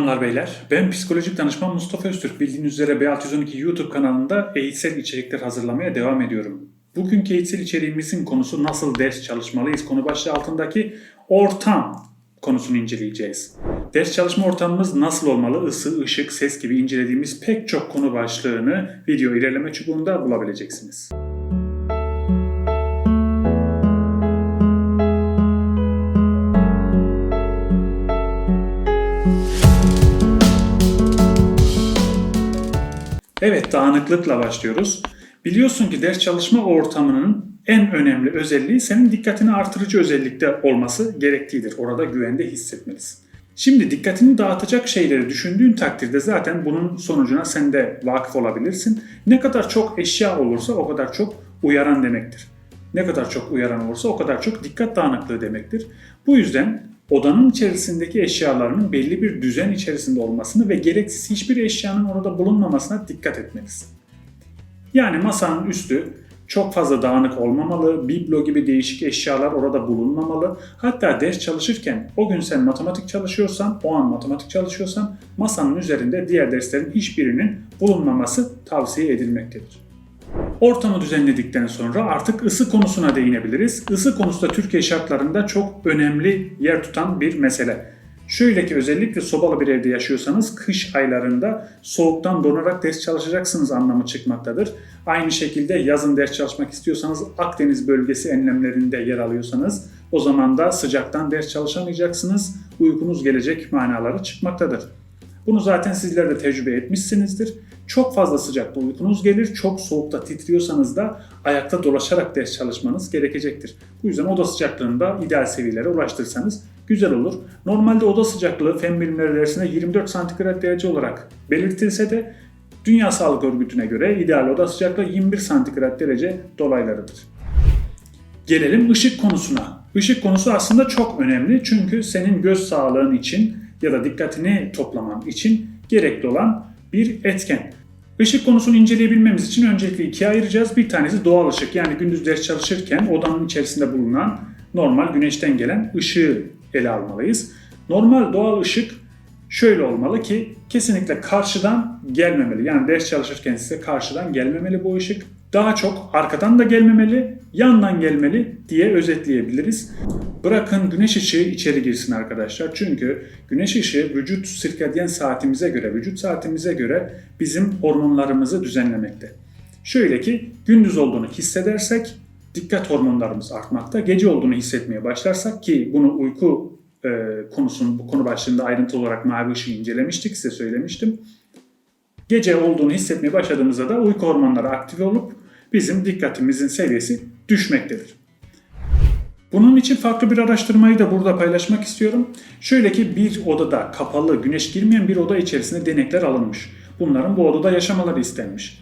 Hanımlar beyler, ben psikolojik danışman Mustafa Öztürk. Bildiğiniz üzere B612 YouTube kanalında eğitsel içerikler hazırlamaya devam ediyorum. Bugünkü eğitsel içeriğimizin konusu nasıl ders çalışmalıyız konu başlığı altındaki ortam konusunu inceleyeceğiz. Ders çalışma ortamımız nasıl olmalı? Isı, ışık, ses gibi incelediğimiz pek çok konu başlığını video ilerleme çubuğunda bulabileceksiniz. Evet, dağınıklıkla başlıyoruz. Biliyorsun ki ders çalışma ortamının en önemli özelliği senin dikkatini artırıcı özellikte olması gerektiğidir. Orada güvende hissetmelisin. Şimdi dikkatini dağıtacak şeyleri düşündüğün takdirde zaten bunun sonucuna sen de vakıf olabilirsin. Ne kadar çok eşya olursa o kadar çok uyaran demektir. Ne kadar çok uyaran olursa o kadar çok dikkat dağınıklığı demektir. Bu yüzden odanın içerisindeki eşyalarının belli bir düzen içerisinde olmasını ve gereksiz hiçbir eşyanın orada bulunmamasına dikkat etmelisin. Yani masanın üstü çok fazla dağınık olmamalı, biblo gibi değişik eşyalar orada bulunmamalı. Hatta ders çalışırken o gün sen matematik çalışıyorsan, o an matematik çalışıyorsan masanın üzerinde diğer derslerin hiçbirinin bulunmaması tavsiye edilmektedir. Ortamı düzenledikten sonra artık ısı konusuna değinebiliriz. Isı konusu da Türkiye şartlarında çok önemli yer tutan bir mesele. Şöyle ki özellikle sobalı bir evde yaşıyorsanız kış aylarında soğuktan donarak ders çalışacaksınız anlamı çıkmaktadır. Aynı şekilde yazın ders çalışmak istiyorsanız Akdeniz bölgesi enlemlerinde yer alıyorsanız o zaman da sıcaktan ders çalışamayacaksınız. Uykunuz gelecek manaları çıkmaktadır. Bunu zaten sizler de tecrübe etmişsinizdir. Çok fazla sıcakta uykunuz gelir, çok soğukta titriyorsanız da ayakta dolaşarak ders çalışmanız gerekecektir. Bu yüzden oda sıcaklığında ideal seviyelere ulaştırsanız güzel olur. Normalde oda sıcaklığı fen bilimleri dersinde 24 santigrat derece olarak belirtilse de Dünya Sağlık Örgütü'ne göre ideal oda sıcaklığı 21 santigrat derece dolaylarıdır. Gelelim ışık konusuna. Işık konusu aslında çok önemli çünkü senin göz sağlığın için ya da dikkatini toplaman için gerekli olan bir etken. Işık konusunu inceleyebilmemiz için öncelikle ikiye ayıracağız. Bir tanesi doğal ışık yani gündüz ders çalışırken odanın içerisinde bulunan normal güneşten gelen ışığı ele almalıyız. Normal doğal ışık şöyle olmalı ki kesinlikle karşıdan gelmemeli. Yani ders çalışırken size karşıdan gelmemeli bu ışık. Daha çok arkadan da gelmemeli, yandan gelmeli diye özetleyebiliriz. Bırakın güneş ışığı içeri girsin arkadaşlar. Çünkü güneş ışığı vücut sirkadyen saatimize göre, vücut saatimize göre bizim hormonlarımızı düzenlemekte. Şöyle ki gündüz olduğunu hissedersek dikkat hormonlarımız artmakta. Gece olduğunu hissetmeye başlarsak ki bunu uyku e, konusunun bu konu başlığında ayrıntılı olarak mavi ışığı incelemiştik size söylemiştim. Gece olduğunu hissetmeye başladığımızda da uyku hormonları aktive olup bizim dikkatimizin seviyesi düşmektedir. Bunun için farklı bir araştırmayı da burada paylaşmak istiyorum. Şöyle ki bir odada kapalı, güneş girmeyen bir oda içerisinde denekler alınmış. Bunların bu odada yaşamaları istenmiş.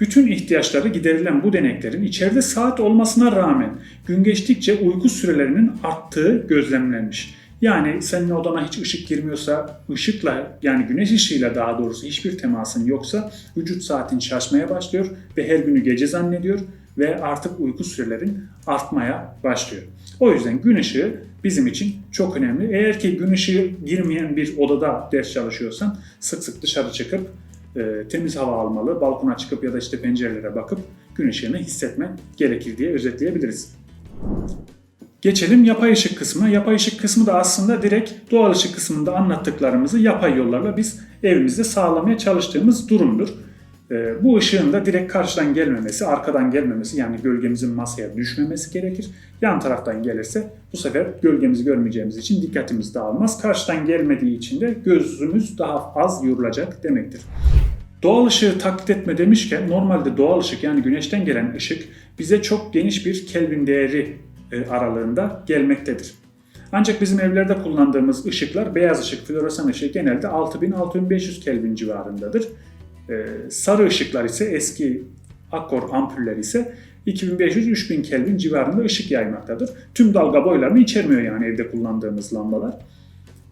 Bütün ihtiyaçları giderilen bu deneklerin içeride saat olmasına rağmen gün geçtikçe uyku sürelerinin arttığı gözlemlenmiş. Yani senin odana hiç ışık girmiyorsa, ışıkla yani güneş ışığıyla daha doğrusu hiçbir temasın yoksa vücut saatin şaşmaya başlıyor ve her günü gece zannediyor ve artık uyku sürelerin artmaya başlıyor. O yüzden gün ışığı bizim için çok önemli. Eğer ki gün ışığı girmeyen bir odada ders çalışıyorsan sık sık dışarı çıkıp e, temiz hava almalı, balkona çıkıp ya da işte pencerelere bakıp gün ışığını hissetmen gerekir diye özetleyebiliriz. Geçelim yapay ışık kısmına. Yapay ışık kısmı da aslında direkt doğal ışık kısmında anlattıklarımızı yapay yollarla biz evimizde sağlamaya çalıştığımız durumdur. Ee, bu ışığın da direkt karşıdan gelmemesi, arkadan gelmemesi yani gölgemizin masaya düşmemesi gerekir. Yan taraftan gelirse bu sefer gölgemizi görmeyeceğimiz için dikkatimiz dağılmaz. Karşıdan gelmediği için de gözümüz daha az yorulacak demektir. Doğal ışığı taklit etme demişken normalde doğal ışık yani güneşten gelen ışık bize çok geniş bir Kelvin değeri aralığında gelmektedir. Ancak bizim evlerde kullandığımız ışıklar beyaz ışık, floresan ışık genelde 6000-6500 Kelvin civarındadır. Ee, sarı ışıklar ise eski akkor ampuller ise 2500-3000 Kelvin civarında ışık yaymaktadır. Tüm dalga boylarını içermiyor yani evde kullandığımız lambalar.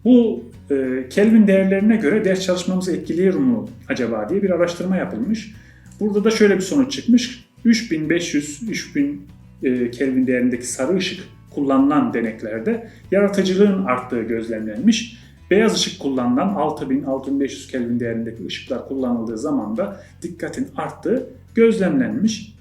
Bu e, Kelvin değerlerine göre ders çalışmamızı etkiliyor mu acaba diye bir araştırma yapılmış. Burada da şöyle bir sonuç çıkmış. 3500-3000 e, Kelvin değerindeki sarı ışık kullanılan deneklerde yaratıcılığın arttığı gözlemlenmiş. Beyaz ışık kullanılan 6000-6500 Kelvin değerindeki ışıklar kullanıldığı zaman da dikkatin arttığı gözlemlenmiş.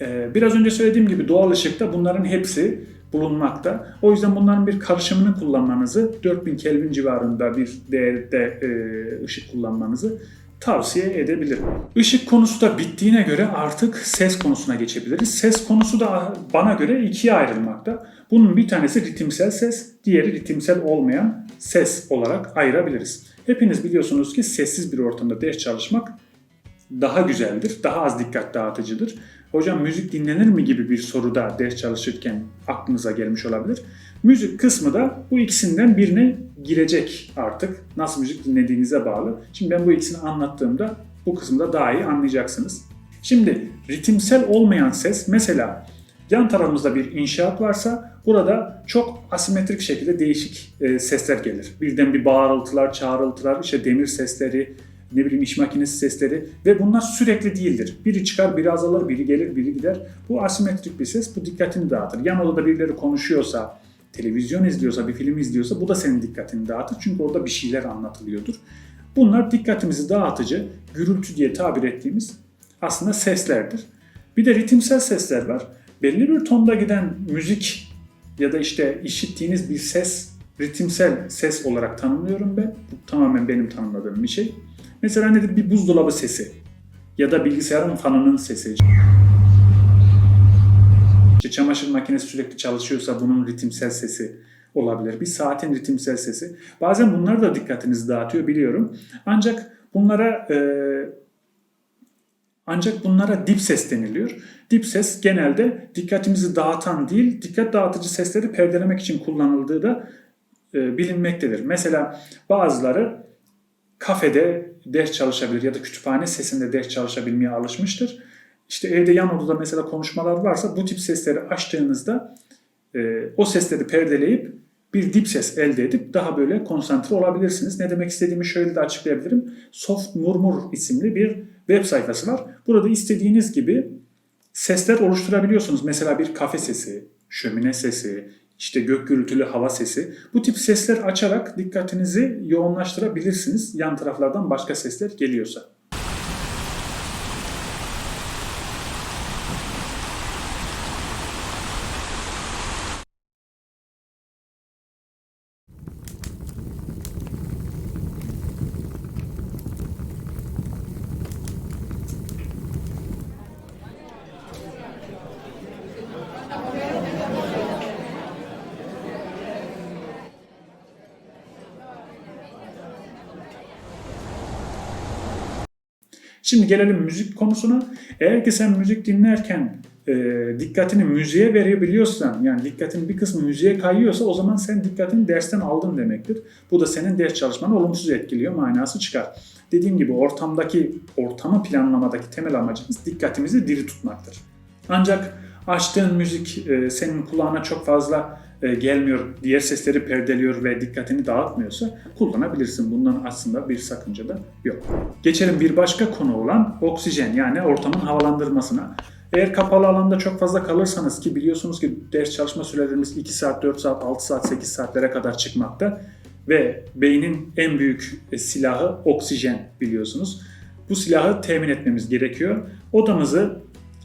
Ee, biraz önce söylediğim gibi doğal ışıkta bunların hepsi bulunmakta. O yüzden bunların bir karışımını kullanmanızı, 4000 Kelvin civarında bir değerde e, ışık kullanmanızı tavsiye edebilirim. Işık konusu da bittiğine göre artık ses konusuna geçebiliriz. Ses konusu da bana göre ikiye ayrılmakta. Bunun bir tanesi ritimsel ses, diğeri ritimsel olmayan ses olarak ayırabiliriz. Hepiniz biliyorsunuz ki sessiz bir ortamda ders çalışmak daha güzeldir, daha az dikkat dağıtıcıdır. Hocam müzik dinlenir mi gibi bir soru da ders çalışırken aklınıza gelmiş olabilir. Müzik kısmı da bu ikisinden birine girecek artık. Nasıl müzik dinlediğinize bağlı. Şimdi ben bu ikisini anlattığımda bu kısımda daha iyi anlayacaksınız. Şimdi ritimsel olmayan ses mesela yan tarafımızda bir inşaat varsa burada çok asimetrik şekilde değişik e, sesler gelir. Birden bir bağırıltılar, çağrıltılar, işte demir sesleri, ne bileyim iş makinesi sesleri ve bunlar sürekli değildir. Biri çıkar, biri azalır, biri gelir, biri gider. Bu asimetrik bir ses, bu dikkatini dağıtır. Yan odada birileri konuşuyorsa, televizyon izliyorsa, bir film izliyorsa bu da senin dikkatini dağıtır. Çünkü orada bir şeyler anlatılıyordur. Bunlar dikkatimizi dağıtıcı, gürültü diye tabir ettiğimiz aslında seslerdir. Bir de ritimsel sesler var. Belli bir tonda giden müzik ya da işte işittiğiniz bir ses ritimsel ses olarak tanımlıyorum ben. Bu tamamen benim tanımladığım bir şey. Mesela nedir? Bir buzdolabı sesi ya da bilgisayarın fanının sesi. İşte çamaşır makinesi sürekli çalışıyorsa bunun ritimsel sesi olabilir. Bir saatin ritimsel sesi. Bazen bunlar da dikkatinizi dağıtıyor biliyorum. Ancak bunlara e, ancak bunlara dip ses deniliyor. Dip ses genelde dikkatimizi dağıtan değil, dikkat dağıtıcı sesleri perdelemek için kullanıldığı da e, bilinmektedir. Mesela bazıları kafede ders çalışabilir ya da kütüphane sesinde ders çalışabilmeye alışmıştır. İşte evde yan odada mesela konuşmalar varsa bu tip sesleri açtığınızda e, o sesleri perdeleyip bir dip ses elde edip daha böyle konsantre olabilirsiniz. Ne demek istediğimi şöyle de açıklayabilirim. Soft Murmur isimli bir web sayfası var. Burada istediğiniz gibi sesler oluşturabiliyorsunuz. Mesela bir kafe sesi, şömine sesi, işte gök gürültülü hava sesi. Bu tip sesler açarak dikkatinizi yoğunlaştırabilirsiniz. Yan taraflardan başka sesler geliyorsa. Şimdi gelelim müzik konusuna. Eğer ki sen müzik dinlerken e, dikkatini müziğe verebiliyorsan, yani dikkatin bir kısmı müziğe kayıyorsa o zaman sen dikkatini dersten aldın demektir. Bu da senin ders çalışmanı olumsuz etkiliyor, manası çıkar. Dediğim gibi ortamdaki, ortamı planlamadaki temel amacımız dikkatimizi diri tutmaktır. Ancak açtığın müzik e, senin kulağına çok fazla e, gelmiyor, diğer sesleri perdeliyor ve dikkatini dağıtmıyorsa kullanabilirsin. Bundan aslında bir sakınca da yok. Geçelim bir başka konu olan oksijen yani ortamın havalandırmasına. Eğer kapalı alanda çok fazla kalırsanız ki biliyorsunuz ki ders çalışma sürelerimiz 2 saat, 4 saat, 6 saat, 8 saatlere kadar çıkmakta ve beynin en büyük e, silahı oksijen biliyorsunuz. Bu silahı temin etmemiz gerekiyor. Odamızı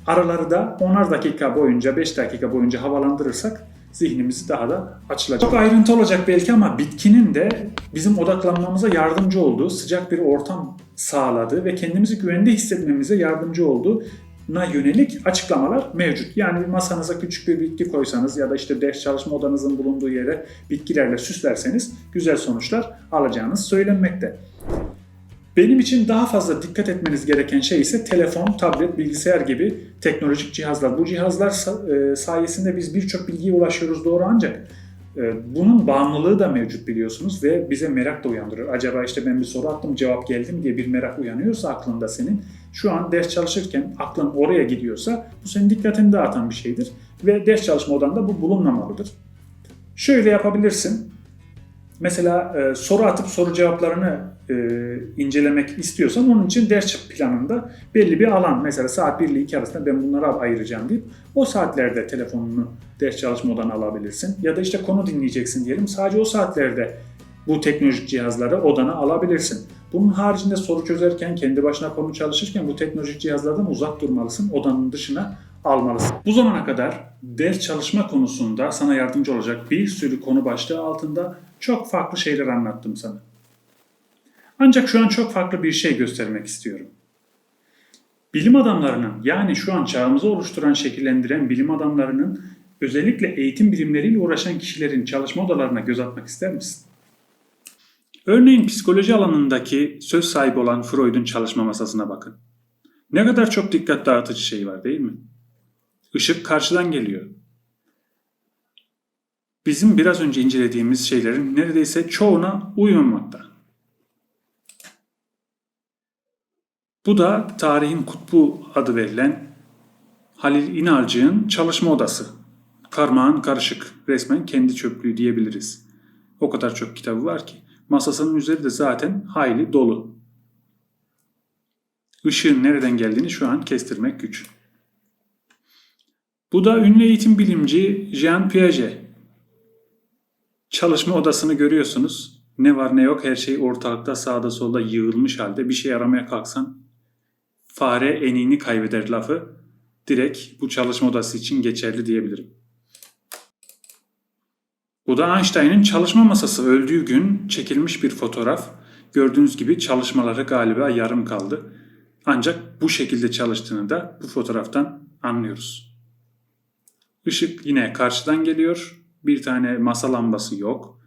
araları da 10'ar dakika boyunca, 5 dakika boyunca havalandırırsak zihnimizi daha da açılacak. Çok ayrıntı olacak belki ama bitkinin de bizim odaklanmamıza yardımcı olduğu, sıcak bir ortam sağladığı ve kendimizi güvende hissetmemize yardımcı olduğu na yönelik açıklamalar mevcut. Yani bir masanıza küçük bir bitki koysanız ya da işte ders çalışma odanızın bulunduğu yere bitkilerle süslerseniz güzel sonuçlar alacağınız söylenmekte. Benim için daha fazla dikkat etmeniz gereken şey ise telefon, tablet, bilgisayar gibi teknolojik cihazlar. Bu cihazlar e, sayesinde biz birçok bilgiye ulaşıyoruz doğru ancak e, bunun bağımlılığı da mevcut biliyorsunuz ve bize merak da uyandırıyor. Acaba işte ben bir soru attım cevap geldi mi diye bir merak uyanıyorsa aklında senin. Şu an ders çalışırken aklın oraya gidiyorsa bu senin dikkatini dağıtan bir şeydir. Ve ders çalışma odanda bu bulunmamalıdır. Şöyle yapabilirsin. Mesela e, soru atıp soru cevaplarını e, incelemek istiyorsan onun için ders planında belli bir alan mesela saat 1 ile 2 arasında ben bunları ayıracağım deyip o saatlerde telefonunu ders çalışma odanı alabilirsin. Ya da işte konu dinleyeceksin diyelim sadece o saatlerde bu teknolojik cihazları odana alabilirsin. Bunun haricinde soru çözerken, kendi başına konu çalışırken bu teknolojik cihazlardan uzak durmalısın. Odanın dışına almalısın. Bu zamana kadar ders çalışma konusunda sana yardımcı olacak bir sürü konu başlığı altında çok farklı şeyler anlattım sana. Ancak şu an çok farklı bir şey göstermek istiyorum. Bilim adamlarının yani şu an çağımızı oluşturan, şekillendiren bilim adamlarının özellikle eğitim bilimleriyle uğraşan kişilerin çalışma odalarına göz atmak ister misin? Örneğin psikoloji alanındaki söz sahibi olan Freud'un çalışma masasına bakın. Ne kadar çok dikkat dağıtıcı şey var değil mi? Işık karşıdan geliyor. Bizim biraz önce incelediğimiz şeylerin neredeyse çoğuna uymamakta. Bu da tarihin kutbu adı verilen Halil İnalcık'ın çalışma odası. Karmağın karışık, resmen kendi çöplüğü diyebiliriz. O kadar çok kitabı var ki. Masasının üzeri de zaten hayli dolu. Işığın nereden geldiğini şu an kestirmek güç. Bu da ünlü eğitim bilimci Jean Piaget. Çalışma odasını görüyorsunuz. Ne var ne yok her şey ortalıkta sağda solda yığılmış halde bir şey aramaya kalksan fare enini kaybeder lafı direkt bu çalışma odası için geçerli diyebilirim. Bu da Einstein'ın çalışma masası öldüğü gün çekilmiş bir fotoğraf. Gördüğünüz gibi çalışmaları galiba yarım kaldı. Ancak bu şekilde çalıştığını da bu fotoğraftan anlıyoruz. Işık yine karşıdan geliyor. Bir tane masa lambası yok.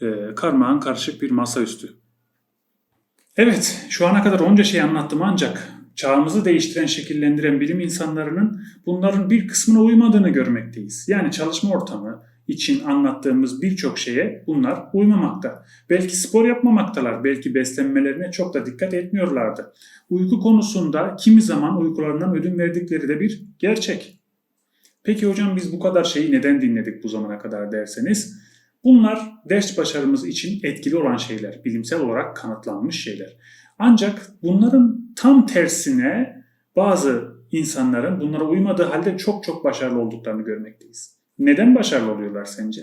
Ee, karmağın karışık bir masaüstü. Evet, şu ana kadar onca şey anlattım ancak çağımızı değiştiren, şekillendiren bilim insanlarının bunların bir kısmına uymadığını görmekteyiz. Yani çalışma ortamı için anlattığımız birçok şeye bunlar uymamakta. Belki spor yapmamaktalar, belki beslenmelerine çok da dikkat etmiyorlardı. Uyku konusunda kimi zaman uykularından ödün verdikleri de bir gerçek. Peki hocam biz bu kadar şeyi neden dinledik bu zamana kadar derseniz, bunlar ders başarımız için etkili olan şeyler, bilimsel olarak kanıtlanmış şeyler. Ancak bunların tam tersine bazı insanların bunlara uymadığı halde çok çok başarılı olduklarını görmekteyiz. Neden başarılı oluyorlar sence?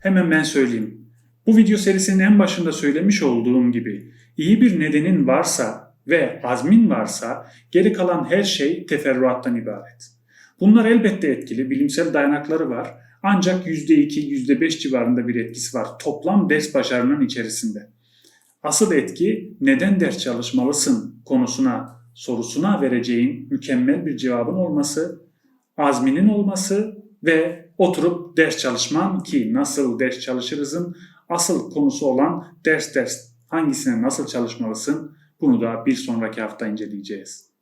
Hemen ben söyleyeyim. Bu video serisinin en başında söylemiş olduğum gibi iyi bir nedenin varsa ve azmin varsa geri kalan her şey teferruattan ibaret. Bunlar elbette etkili, bilimsel dayanakları var. Ancak %2, %5 civarında bir etkisi var toplam ders başarının içerisinde. Asıl etki neden ders çalışmalısın konusuna, sorusuna vereceğin mükemmel bir cevabın olması, azminin olması ve oturup ders çalışman ki nasıl ders çalışırızın asıl konusu olan ders ders hangisine nasıl çalışmalısın bunu da bir sonraki hafta inceleyeceğiz.